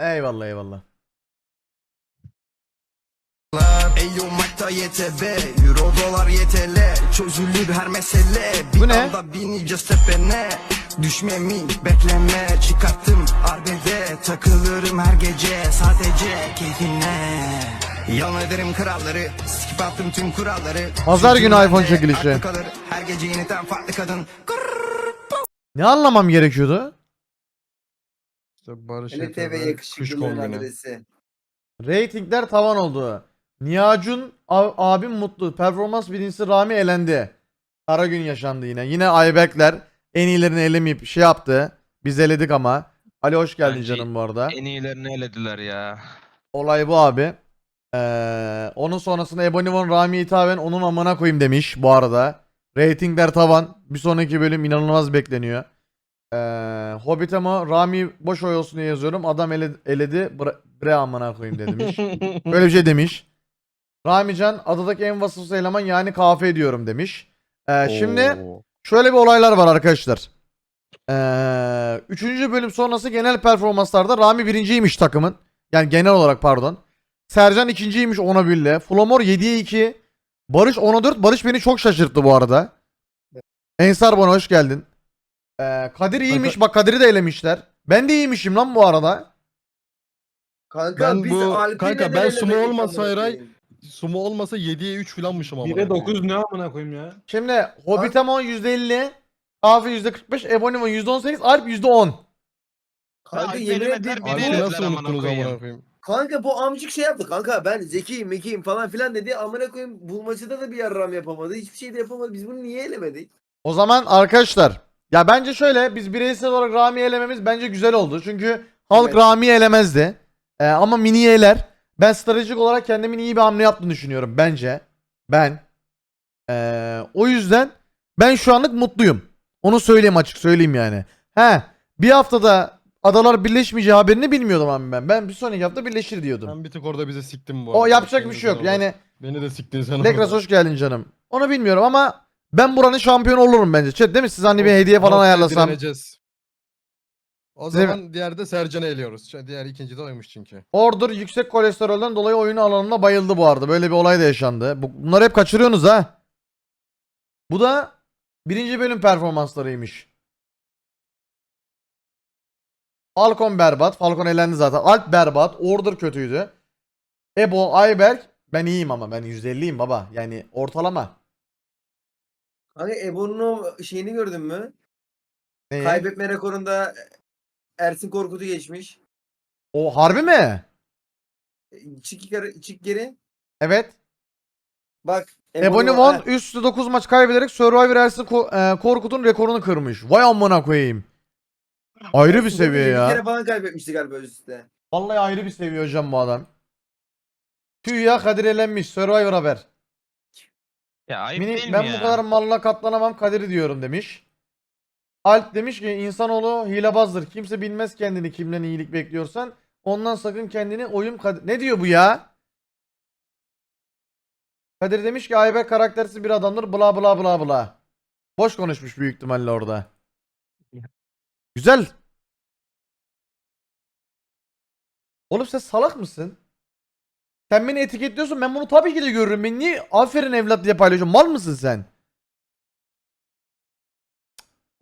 Eyvallah eyvallah. Eyo makta YTB Euro dolar YTL Çözülür her mesele Bir Bu ne? anda bineceğiz tepene Düşmemi bekleme Çıkarttım arbede Takılırım her gece Sadece keyfine Yalan ederim kralları Skip attım tüm kuralları Pazar günü iPhone çekilişi. aklı kalır. Her gece yeniden farklı kadın Ne anlamam gerekiyordu? İşte Barış LTV yakışıklılığın kombini. adresi. Ratingler tavan oldu. Niyacun ab- abim mutlu. Performans birincisi Rami elendi. Kara gün yaşandı yine. Yine Ayberkler en iyilerini elemeyip şey yaptı. Biz eledik ama. Ali hoş geldin Bence canım bu arada. En iyilerini elediler ya. Olay bu abi. Ee, onun sonrasında Ebonimon Rami hitaben onun amına koyayım demiş bu arada. Ratingler tavan. Bir sonraki bölüm inanılmaz bekleniyor. Ee, Hobbit ama Rami boş oy olsun diye yazıyorum. Adam ele- eledi. Bre, bre amına koyayım de demiş. Böyle bir şey demiş. Ramican adadaki en vasıfsız eleman yani kahve ediyorum demiş. Ee, şimdi Oo. Şöyle bir olaylar var arkadaşlar. Ee, üçüncü bölüm sonrası genel performanslarda Rami birinciymiş takımın. Yani genel olarak pardon. Sercan ikinciymiş ona birle. Flomor 7'ye 2. Barış 10'a 4. Barış beni çok şaşırttı bu arada. Ensar bana hoş geldin. Ee, Kadir iyiymiş. Bak Kadir'i de elemişler. Ben de iyiymişim lan bu arada. Kanka Ben biz bu- Alp'i kanka ben sumo olmasa Eray-? Sumo olmasa 7'ye 3 falanmışım ama. 1'e 9 ne amına koyayım ya? Şimdi Hobbitamon %50. Kahve %45. Ebonimon %18. Alp %10. Kanka yemin ederim. Nasıl unuttunuz amına koyayım? Kanka bu amcık şey yaptı kanka ben zekiyim mekiyim falan filan dedi amına koyayım bulmacada da bir yarram yapamadı hiçbir şey de yapamadı biz bunu niye elemedik? O zaman arkadaşlar ya bence şöyle biz bireysel olarak Rami elememiz bence güzel oldu. Çünkü halk Evet. Rami elemezdi. Ee, ama mini eler. Ben stratejik olarak kendimin iyi bir hamle yaptığını düşünüyorum bence. Ben. Ee, o yüzden ben şu anlık mutluyum. Onu söyleyeyim açık söyleyeyim yani. He bir haftada adalar birleşmeyeceği haberini bilmiyordum abi ben. Ben bir sonraki hafta birleşir diyordum. Sen bir tık orada bize siktin bu O arada. yapacak Beni bir şey yok. sen orada- Yani Beni de siktin sen Lekras orada. hoş geldin canım. Onu bilmiyorum ama ben buranın şampiyonu olurum bence. Chat değil mi? Siz hani bir hediye falan ayarlasam. direneceğiz. O Size- zaman diğer de Sercan'ı eliyoruz. Diğer ikinci de oymuş çünkü. Order yüksek kolesterolden dolayı oyun alanında bayıldı bu arada. Böyle bir olay da yaşandı. Bu, bunları hep kaçırıyorsunuz ha. Bu da birinci bölüm performanslarıymış. Falcon berbat. Falcon elendi zaten. Alp berbat. Order kötüydü. Ebo, Ayberk. Ben iyiyim ama ben 150'yim baba. Yani ortalama. Kanka Ebo'nun o şeyini gördün mü? Neyi? Kaybetme rekorunda Ersin Korkut'u geçmiş. O harbi mi? Çık yukarı çık geri. Evet. Bak Ebonimon ha, üstü 9 maç kaybederek Survivor Ersin Ko- e, Korkut'un rekorunu kırmış. Vay amına koyayım. Ayrı bir seviye Korkut'u ya. Bir kere falan kaybetmişti galiba üst üste. Vallahi ayrı bir seviye hocam bu adam. Tüy ya Kadir elenmiş. Survivor haber. Ya ayıp Mini, değil ben mi ya? bu kadar malla katlanamam Kadir diyorum demiş. Alp demiş ki insanoğlu hilebazdır. Kimse bilmez kendini kimden iyilik bekliyorsan. Ondan sakın kendini oyun Kadir. Ne diyor bu ya? Kadir demiş ki Ayber karaktersiz bir adamdır bla bla bla bla. Boş konuşmuş büyük ihtimalle orada. Güzel. Oğlum sen salak mısın? Sen beni etiketliyorsun ben bunu tabii ki de görürüm. Ben niye aferin evlat diye paylaşıyorum? Mal mısın sen?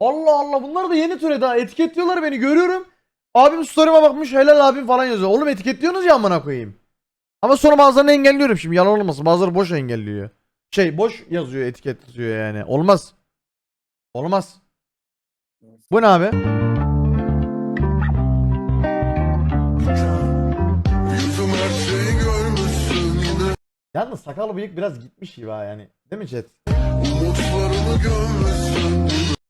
Allah Allah bunlar da yeni türedi ha. Etiketliyorlar beni görüyorum. Abim story'ime bakmış helal abim falan yazıyor. Oğlum etiketliyorsunuz ya amına koyayım. Ama sonra bazılarını engelliyorum şimdi yalan olmasın. Bazıları boş engelliyor. Şey boş yazıyor etiket yazıyor yani. Olmaz. Olmaz. Bu ne abi? Yalnız sakalı bıyık biraz gitmiş gibi ha yani. Değil mi chat?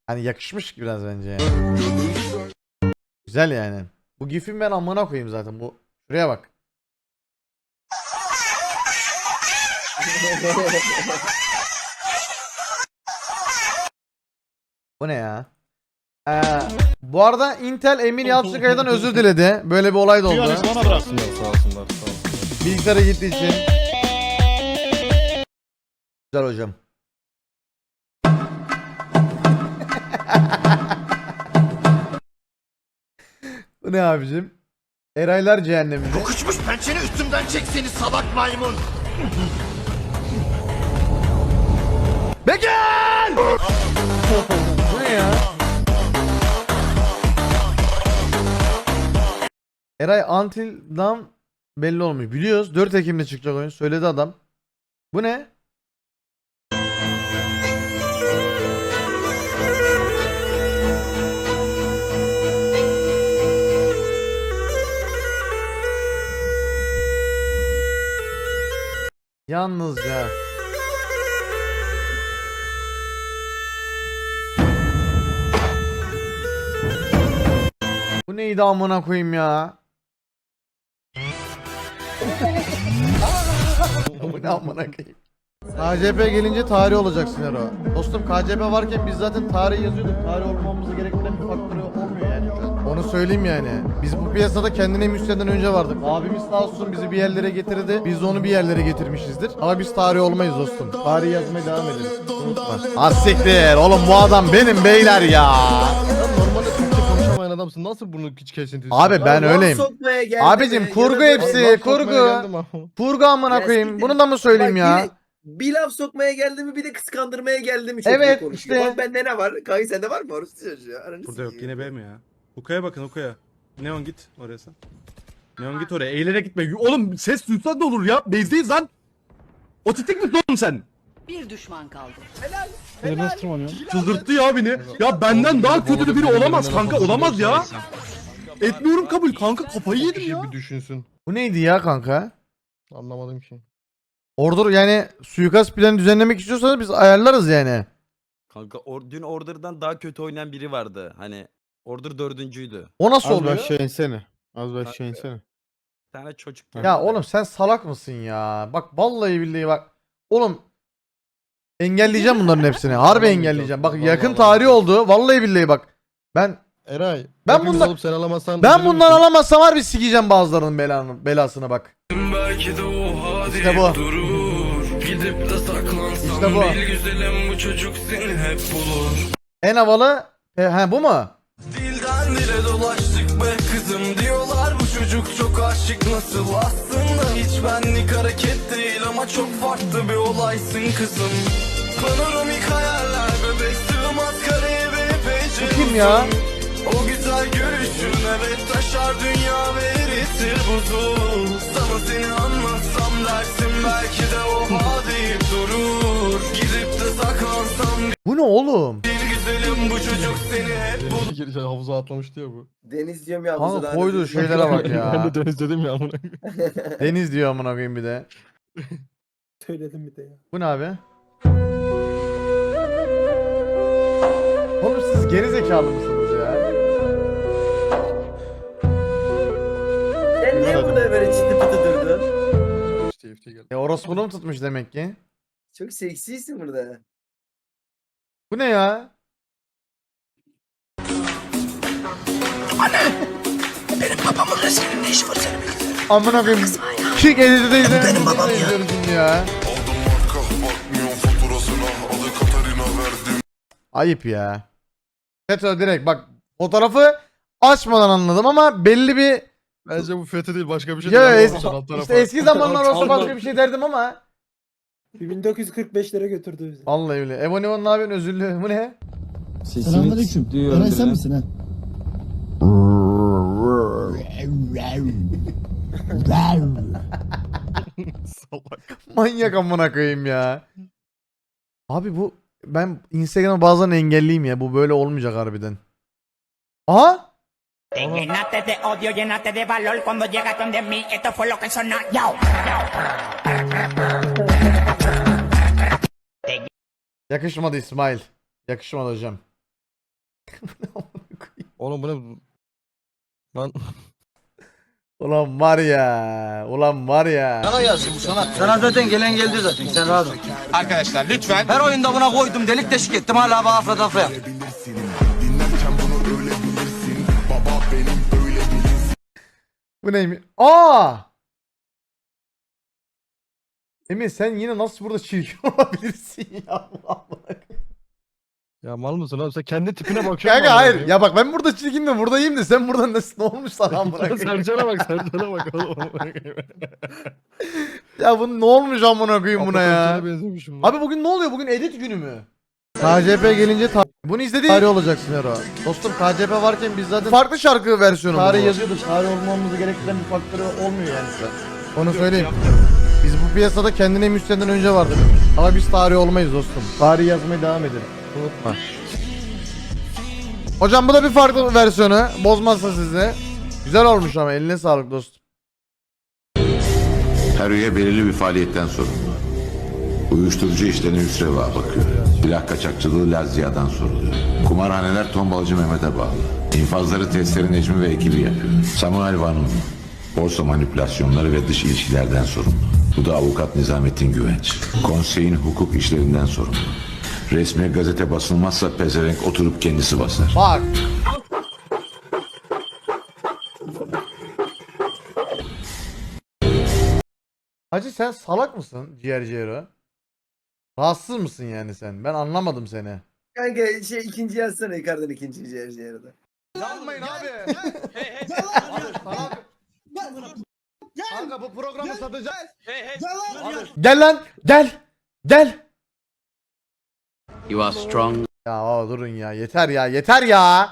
Hani yakışmış biraz bence yani. Güzel yani. Bu gifin ben amına koyayım zaten bu. Şuraya bak. Bu ne ya? Ee, bu arada Intel Emin Yalçınkaya'dan özür diledi. Böyle bir olay da oldu. Bilgisayara gittiği için. Güzel hocam. Bu ne abicim? Eraylar cehenneminde. Kokuşmuş pençeni üstümden çek seni salak maymun. Bekir! Bu ne ya? Eray Until Dawn belli olmuş. Biliyoruz 4 Ekim'de çıkacak oyun. Söyledi adam. Bu ne? Yalnızca. Bu neydi amına koyayım ya? Bu ne amına koyayım? KCP gelince tarih olacaksın Ero. Dostum KCP varken biz zaten tarih yazıyorduk. Tarih olmamızı gerektiren bir faktörü Onu söyleyeyim yani. Biz bu piyasada kendine müsteden önce vardık. Abimiz sağ olsun bizi bir yerlere getirdi. Biz de onu bir yerlere getirmişizdir. Ama biz tarih olmayız dostum. Tarih yazmaya devam edelim. Unutma. Asiktir. Oğlum bu adam benim beyler ya. Normalde Türkçe konuşamayan adamsın. Nasıl bunu hiç kesintisiz? Abi ben öyleyim. Abicim, kurgu hepsi. Kurgu. Kurgu amına Ya koyayım. Bunu da mı söyleyeyim ya? Bir, laf sokmaya geldi mi bir de kıskandırmaya geldi mi çok Evet, konuşuyor. işte. Bak bende ne var? Kanka sende var mı? Orası çocuğu. Burada yok yine B mi ya? Hukaya bakın Hukaya. Neon git oraya sen. Neon git oraya. Eğilerek gitme. Oğlum ses duysan ne olur ya? Bezdeyiz lan. Otistik misin oğlum sen? Bir düşman kaldı. Çıldırttı ya beni. Ya benden daha kötü de biri olamaz kanka. Olamaz ya. Etmiyorum kabul kanka. Kafayı yedim ya. bir düşünsün. Bu neydi ya kanka? Anlamadım ki. Order yani suikast planı düzenlemek istiyorsanız biz ayarlarız yani. Kanka or- dün Order'dan daha kötü oynayan biri vardı. Hani Order dördüncüydü. O nasıl Az oluyor? aşağı insene. Az aşağı insene. Bir tane çocuk. Ya geldi. oğlum sen salak mısın ya? Bak vallahi billahi bak. Oğlum engelleyeceğim bunların hepsini. Harbi engelleyeceğim. Bak Vallahi yakın tarih alamayacağız. oldu. Vallahi billahi bak. Ben Eray. Ben hepimiz bundan- alıp sen alamazsan ben üzülür bundan müsün? alamazsam var bir sikeceğim bazılarının belanı, belasına bak. İşte bu. İşte bu. En havalı e, he bu mu? Dilden dile dolaştık be kızım diyorlar bu çocuk çok aşık. Nasıl? Aslında hiç benlik hareket değil ama çok farklı bir olaysın kızım. Panoramik hayaller bebek sığmaz kareye ve epeyce kim ya? O güzel görüşün evet taşar dünya ve eritir buzu Sana seni anlatsam dersin belki de oha deyip durur. Gidip de saklansam Bu ne oğlum? Bu çocuk seni hep şey, havuza atlamıştı ya bu. Deniz diyorum ya. Kanka havuza daha koyduğu ne diyeyim? şeylere bak ben ya. de deniz dedim ya amına. Deniz diyor amına koyayım bir de. Söyledim bir de ya. Bu ne abi? Oğlum siz geri zekalı mısınız ya? Sen niye burada böyle çıtı pıtı durdun? İşte FT geldi. E orospunu mu tutmuş demek ki? Çok seksisin burada. Bu ne ya? Babamın resminin ne işi var senin bilgisayarında? Amına koyayım. Kick editi de izlemedim. Benim babam ya. ya. Ayıp ya. FETÖ direkt bak fotoğrafı açmadan anladım ama belli bir Bence bu FETÖ değil başka bir şey ya değil. es- işte eski zamanlar olsa başka bir şey derdim ama 1945'lere götürdü bizi. vallahi öyle. Ebony ne yapıyorsun özürlü. Bu ne? Selamünaleyküm. Eray sen misin ha? Salak. Manyak amına koyayım ya. Abi bu ben Instagram'ı bazen engelleyeyim ya. Bu böyle olmayacak harbiden. Aha! Te llenaste de odio, llenaste de valor cuando llegaste donde mí. Esto fue lo que sonó. Yo. Yakışmadı İsmail. Yakışmadı hocam. Oğlum bu ne? Lan Ulan var ya. Ulan var ya. Sana zaten gelen geldi zaten sen rahat ol. Arkadaşlar lütfen. Her oyunda buna koydum delik deşik ettim hala bana afra tafra yap. Bu neymiş? Aa! Emin sen yine nasıl burada çirkin olabilirsin ya? Allah Allah. Ya mal mısın oğlum sen kendi tipine bakıyorsun. Kanka hayır. Ya bak ben burada çirkin de buradayım da sen burada nasıl ne olmuş sana koyayım? Sercan'a bak Sercan'a bak oğlum. Ya bu ne olmuş amına koyayım buna ya? Abi bugün ne oluyor? Bugün edit günü mü? KCP gelince ta- bunu izledi. Tarih olacaksın Ero. Dostum KCP varken biz zaten farklı şarkı versiyonu Tarih yazıyorduk. Tarih olmamızı gerektiren bir faktörü olmuyor yani. Onu söyleyeyim. Biz bu piyasada kendine müstenden önce vardık. Ama biz tarih olmayız dostum. Tarih yazmaya devam edelim. Unutma. Hocam bu da bir farklı versiyonu. Bozmazsa sizi. Güzel olmuş ama eline sağlık dostum. Her üye belirli bir faaliyetten sorumlu. Uyuşturucu işlerine Hüsreva bakıyor. Silah kaçakçılığı Lazya'dan soruluyor. Kumarhaneler tombalcı Mehmet'e bağlı. İnfazları testleri Necmi ve ekibi yapıyor. Samuel Van'ın borsa manipülasyonları ve dış ilişkilerden sorumlu. Bu da avukat Nizamettin Güvenç. Konseyin hukuk işlerinden sorumlu. Resmi gazete basılmazsa pezevenk oturup kendisi basar. Bak. Hacı sen salak mısın ciğer ciğero? Rahatsız mısın yani sen? Ben anlamadım seni. Kanka şey ikinci yazsana yukarıdan ikinci yarıda. Yanmayın abi. Kanka bu programı satacağız. Gel lan gel. Gel. You are strong. Ya baba durun ya yeter ya yeter ya.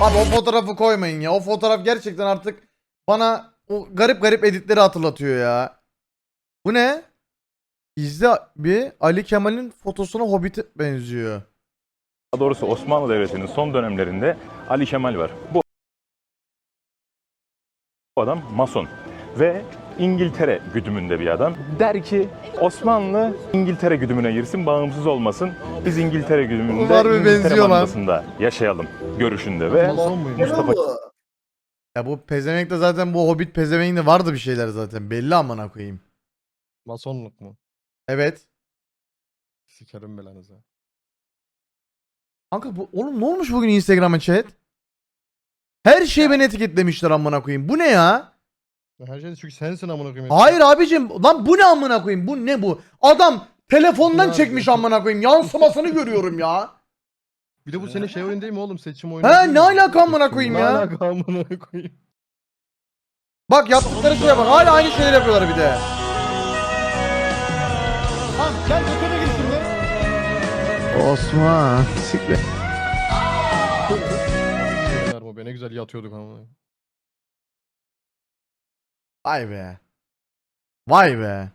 Abi o fotoğrafı koymayın ya. O fotoğraf gerçekten artık bana o garip garip editleri hatırlatıyor ya. Bu ne? İzle bir Ali Kemal'in fotosuna Hobbit'e benziyor. Daha doğrusu Osmanlı Devleti'nin son dönemlerinde Ali Kemal var. Bu bu adam mason ve İngiltere güdümünde bir adam. Der ki Osmanlı İngiltere güdümüne girsin, bağımsız olmasın. Biz İngiltere güdümünde, İngiltere benziyor lan. mandasında yaşayalım görüşünde ve Mason muymuş? Ne Mustafa bu? Ya bu pezevenkte zaten bu Hobbit pezevenkte vardı bir şeyler zaten. Belli amına koyayım. Masonluk mu? Evet. Sikerim belanızı. Kanka bu oğlum ne olmuş bugün Instagram'a chat? Her şeyi beni etiketlemişler amına koyayım. Bu ne ya? Her şeyde çünkü sensin amına koyayım. Hayır abicim lan bu ne amına koyayım? Bu ne bu? Adam telefondan Ya. çekmiş amına koyayım. Yansımasını görüyorum ya. Bir de bu senin şey oyun değil mi oğlum? Seçim oyunu. değil He mi? ne alaka amına koyayım Ne ya? alaka amına koyayım? Bak yaptıkları şeye bak. Hala aynı şeyleri yapıyorlar bir de. Osman. Be ne güzel yatıyorduk amına. Vay be. Vay be.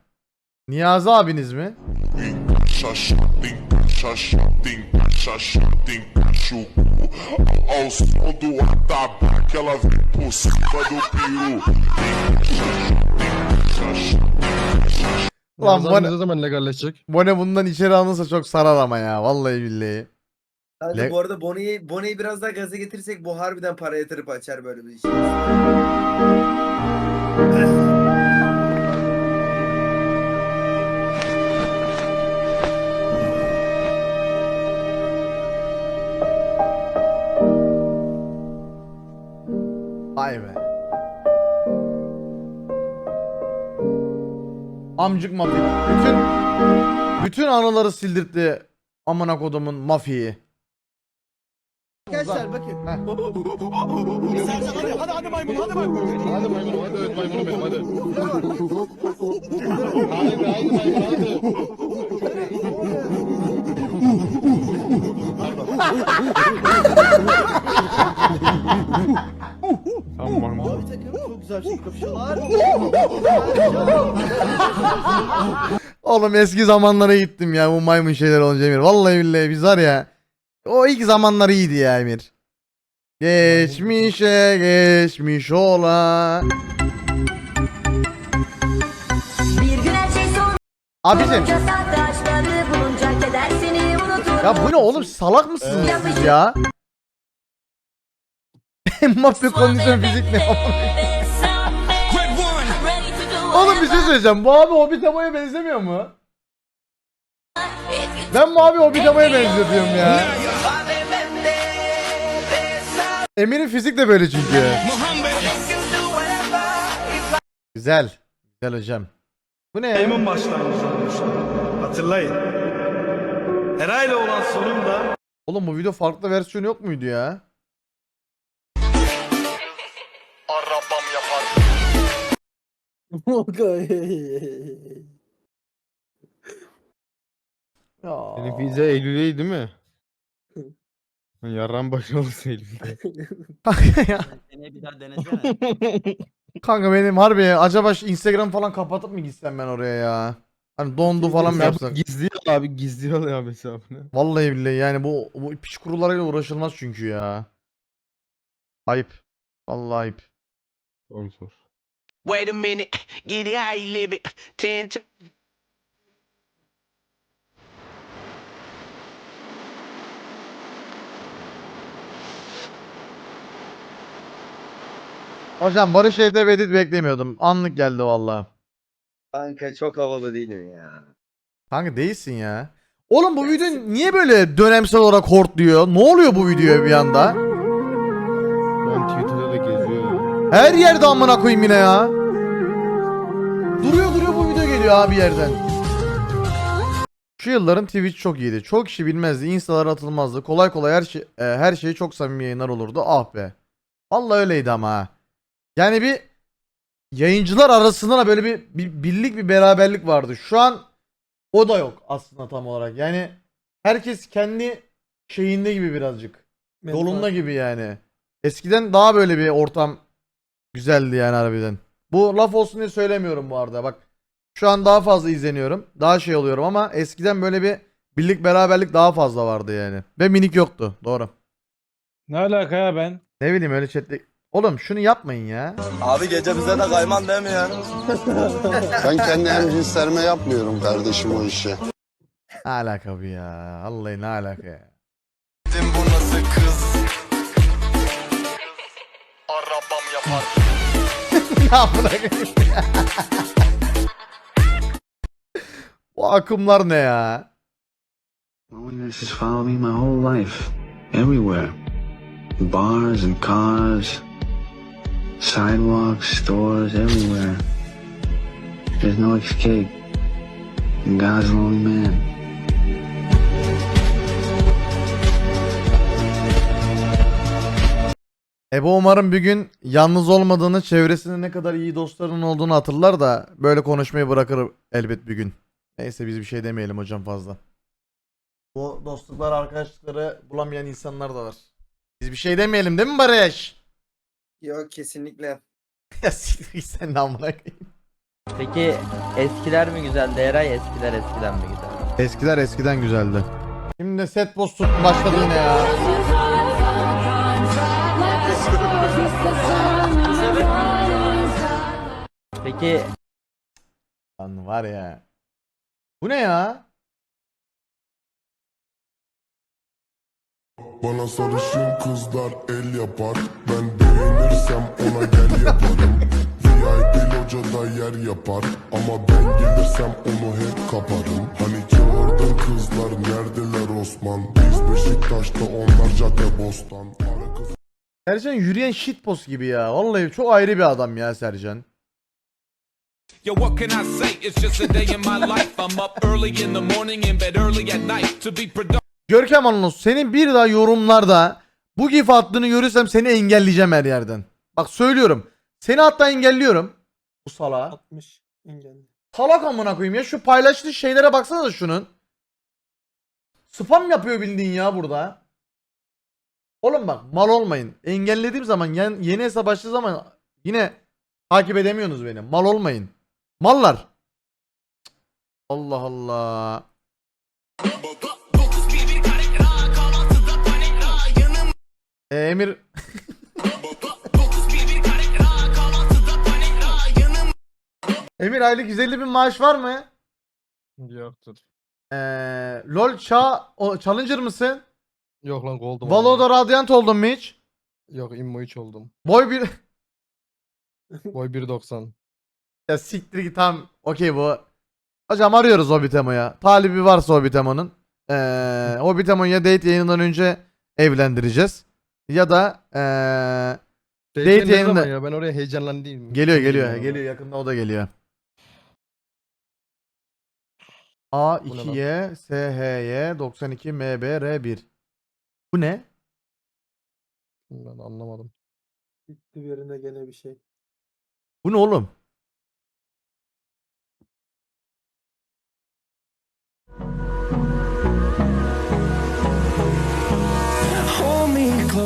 Niyazi abiniz mi? Lan Lan bu ne ne, zaman legalleşecek? bu ne bundan içeri alınsa çok sarar ama ya. Vallahi billahi. Kanka Le- bu arada Bonnie'yi Bonnie'yi biraz daha gaza getirirsek bu harbiden para yatırıp açar böyle bir şey. Vay be. Amcık mafya. Bütün bütün anıları sildirtti amına kodumun mafiyi. Arkadaşlar bakın. Hadi hadi maymun hadi maymun. Hadi maymun hadi evet maymunum benim hadi. Haydi haydi maymun hadi. Mavi takım çok güzel şey kapışıyorlar. Oğlum eski zamanlara gittim ya bu maymun şeyler olunca Emir. Vallahi billahi biz var ya. O ilk zamanlar iyiydi ya Emir. Geçmişe geçmiş ola. Bir gün her şey Abicim taşları bulunca keder seni unutur. ya bu ne oğlum salak mısınız siz ya? Mafya kondisyon fizik ne? Oğlum bir şey söyleyeceğim. Bu abi Hobbit Amo'ya benzemiyor mu? Ben bu abi Hobbit Amo'ya benzetiyorum ya. Emir'in fizik de böyle çünkü. Güzel. Güzel hocam. Bu ne ya? başlangıcı olmuş. Hatırlayın. Eray'la olan sonunda Oğlum bu video farklı versiyonu yok muydu ya? Ya. Senin vize Eylül'e değil mi? Yarran başı olursa Eylül'de. Kanka ya. Seneye bir daha denesene. Kanka benim harbi ya, acaba şu Instagram falan kapatıp mı gitsem ben oraya ya? Hani dondu falan mı yapsak? Gizliyor abi gizliyor ya hesabını. Vallahi billahi yani bu bu piç kurularıyla uğraşılmaz çünkü ya. Ayıp. Vallahi ayıp. Sor sor. Wait a minute, get it how you live it. Ten to Hocam Barış Evde ve edit beklemiyordum. Anlık geldi vallahi. Kanka çok havalı değilim ya. Kanka değilsin ya. Oğlum bu video niye böyle dönemsel olarak hortluyor? Ne oluyor bu videoya bir anda? Her yerde amına koyayım yine ya. Duruyor duruyor bu video geliyor abi yerden. Şu yılların Twitch çok iyiydi. Çok kişi bilmezdi. Insta'lar atılmazdı. Kolay kolay her şey e, her şey çok samimi yayınlar olurdu. Ah be. Vallahi öyleydi ama ha. Yani bir yayıncılar arasında da böyle bir, bir birlik bir beraberlik vardı. Şu an o da yok aslında tam olarak. Yani herkes kendi şeyinde gibi birazcık. Yolunda gibi yani. Eskiden daha böyle bir ortam güzeldi yani harbiden. Bu laf olsun diye söylemiyorum bu arada. Bak şu an daha fazla izleniyorum. Daha şey oluyorum ama eskiden böyle bir birlik beraberlik daha fazla vardı yani. Ve minik yoktu. Doğru. Ne alaka ya ben? Ne bileyim öyle chatte. Oğlum şunu yapmayın ya. Abi gece bize de kayman değil mi ya? Ben kendi hemcinslerime yapmıyorum kardeşim o işi. Ne alaka bu ya? Vallahi ne alaka ya? Bu nasıl kız? Arabam yapar. Ya bırak. Bu akımlar ne ya? Loneliness has followed me my whole life. Everywhere. Bars and cars, sidewalks, stores, everywhere. There's no escape. And God's a lonely man. Ebo umarım bir gün yalnız olmadığını, çevresinde ne kadar iyi dostlarının olduğunu hatırlar da böyle konuşmayı bırakır elbet bir gün. Neyse biz bir şey demeyelim hocam fazla. Bu dostluklar, arkadaşlıkları bulamayan insanlar da var. Biz bir şey demeyelim değil mi Barış? Yok kesinlikle. ya siktir git sen de amına koyayım. Peki eskiler mi güzeldi Eray eskiler eskiden mi güzeldi? Eskiler eskiden güzeldi. Şimdi de set post başladı yine ya. Peki Lan var ya. Bu ne ya? Bana sarışın kızlar el yapar. Ben beğenirsem ona gel yaparım. VIP locada yer yapar. Ama ben gelirsem onu hep kaparım. Hani çağırdın kızlar neredeler Osman? Biz Beşiktaş'ta onlar cadde bostan. Ara kız Sercan yürüyen shitpost gibi ya. Vallahi çok ayrı bir adam ya Sercan. Yo, what can I say? It's just a day in my life. I'm up early in the morning, in bed early at night to be productive. Görkem Anlos senin bir daha yorumlarda bu gif attığını görürsem seni engelleyeceğim her yerden. Bak söylüyorum. Seni hatta engelliyorum. Bu salağı. 60 engelli. Salak amına koyayım ya. Şu paylaştığı şeylere baksana da şunun. Spam yapıyor bildiğin ya burada. Oğlum bak mal olmayın. Engellediğim zaman yeni, yeni hesap açtığı zaman yine takip edemiyorsunuz beni. Mal olmayın. Mallar. Allah Allah. Ee, Emir Emir aylık 150 bin maaş var mı? Yoktur. Ee, LOL ça o, Challenger mısın? Yok lan gold'um. Valo'da Radiant oldun mu hiç? Yok immo 3 oldum. Boy bir... Boy 1.90. ya siktir git tam okey bu. Hocam arıyoruz Hobbitemo'ya. Talibi varsa Hobbitemo'nun. Ee, Hobbitemo'ya date yayınından önce evlendireceğiz. ya da eee Date Date yayında ya ben oraya heyecanlandım. geliyor geliyor geliyor yakında o da geliyor. A 2Y SHY 92 MB R1. Bu ne? Ben anlamadım. Bir yerinde gene bir şey. Bu ne oğlum?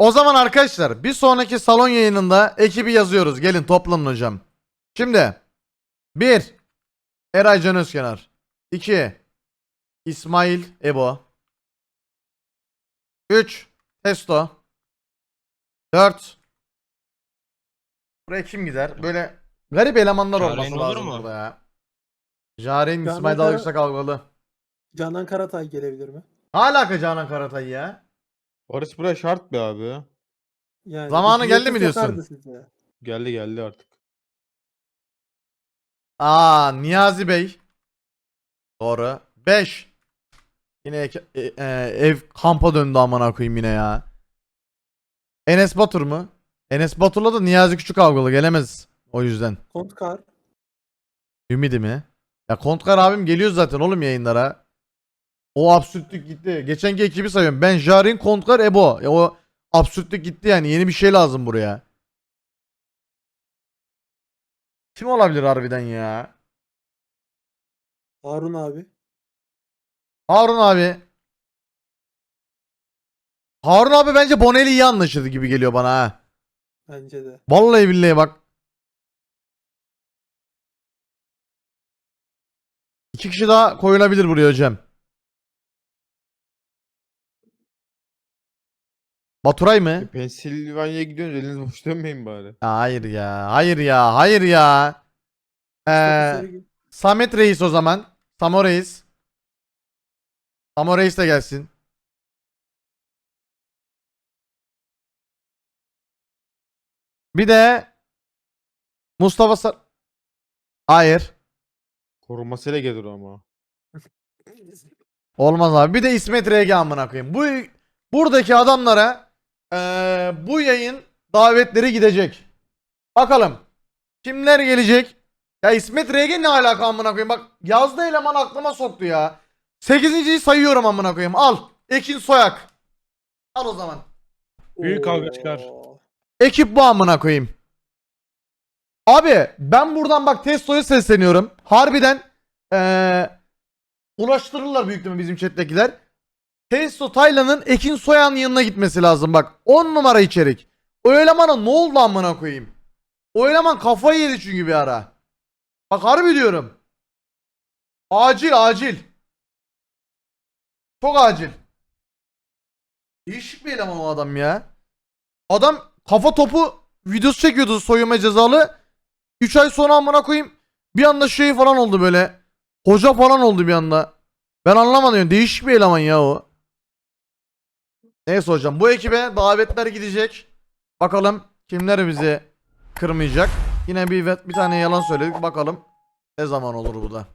O zaman arkadaşlar bir sonraki salon yayınında ekibi yazıyoruz. Gelin toplanın hocam. Şimdi 1 Eray Can Özkenar 2 İsmail Ebo 3 Testo 4 Buraya kim gider? Böyle garip elemanlar Jaren olması olur lazım mu? burada ya. Jaren Canan İsmail Kara- kavgalı. Canan Karatay gelebilir mi? Ne alaka Canan Karatay ya? Barış buraya şart be abi. Yani Zamanı geldi mi diyorsun? size. Geldi geldi artık. Aa Niyazi Bey. Doğru. 5. Yine e- e, ev kampa döndü amına koyayım yine ya. Enes Batur mu? Enes Batur'la da Niyazi Küçük kavgalı gelemez o yüzden. Kontkar. Ümidi mi? Ya Kontkar abim geliyor zaten oğlum yayınlara. O absürtlük gitti. Geçenki ekibi sayıyorum. Ben Jarin, Kontkar, Ebo. Ya o absürtlük gitti yani. Yeni bir şey lazım buraya. Kim olabilir harbiden ya? Harun abi. Harun abi. Harun abi bence Bonelli iyi anlaşırdı gibi geliyor bana ha. Bence de. Vallahi billahi bak. İki kişi daha koyulabilir buraya hocam. Baturay mı? Pensilvanya'ya gidiyorsunuz eliniz boş dönmeyin bari. Ya hayır ya. Hayır ya. Hayır ya. Ee, Samet Reis o zaman. Samo Reis. Samo Reis de gelsin. Bir de Mustafa Sar... Hayır. Korumasıyla gelir ama. Olmaz abi. Bir de İsmet RG amına koyayım. Bu buradaki adamlara eee, bu yayın davetleri gidecek. Bakalım. Kimler gelecek? Ya İsmet RG ne alaka amına koyayım? Bak yazdı eleman aklıma soktu ya. Sekizinciyi sayıyorum amına koyayım. Al. Ekin Soyak. Al o zaman. Büyük kavga çıkar. Ekip bu amına koyayım. Abi ben buradan bak Testo'ya sesleniyorum. Harbiden eee ulaştırırlar büyük ihtimalle bizim chat'tekiler. Testo Taylan'ın Ekin Soyan yanına gitmesi lazım bak. 10 numara içerik. O elemana ne oldu amına koyayım? O eleman kafayı yedi çünkü bir ara. Bak harbi diyorum. Acil acil. Çok acil. Değişik bir eleman o adam ya. Adam kafa topu videosu çekiyordu soyunma cezalı. 3 ay sonra amına koyayım bir anda şey falan oldu böyle. Hoca falan oldu bir anda. Ben anlamadım. Değişik bir eleman ya o. Neyse hocam bu ekibe davetler gidecek. Bakalım kimler bizi kırmayacak. Yine bir bir tane yalan söyledik. Bakalım ne zaman olur bu da.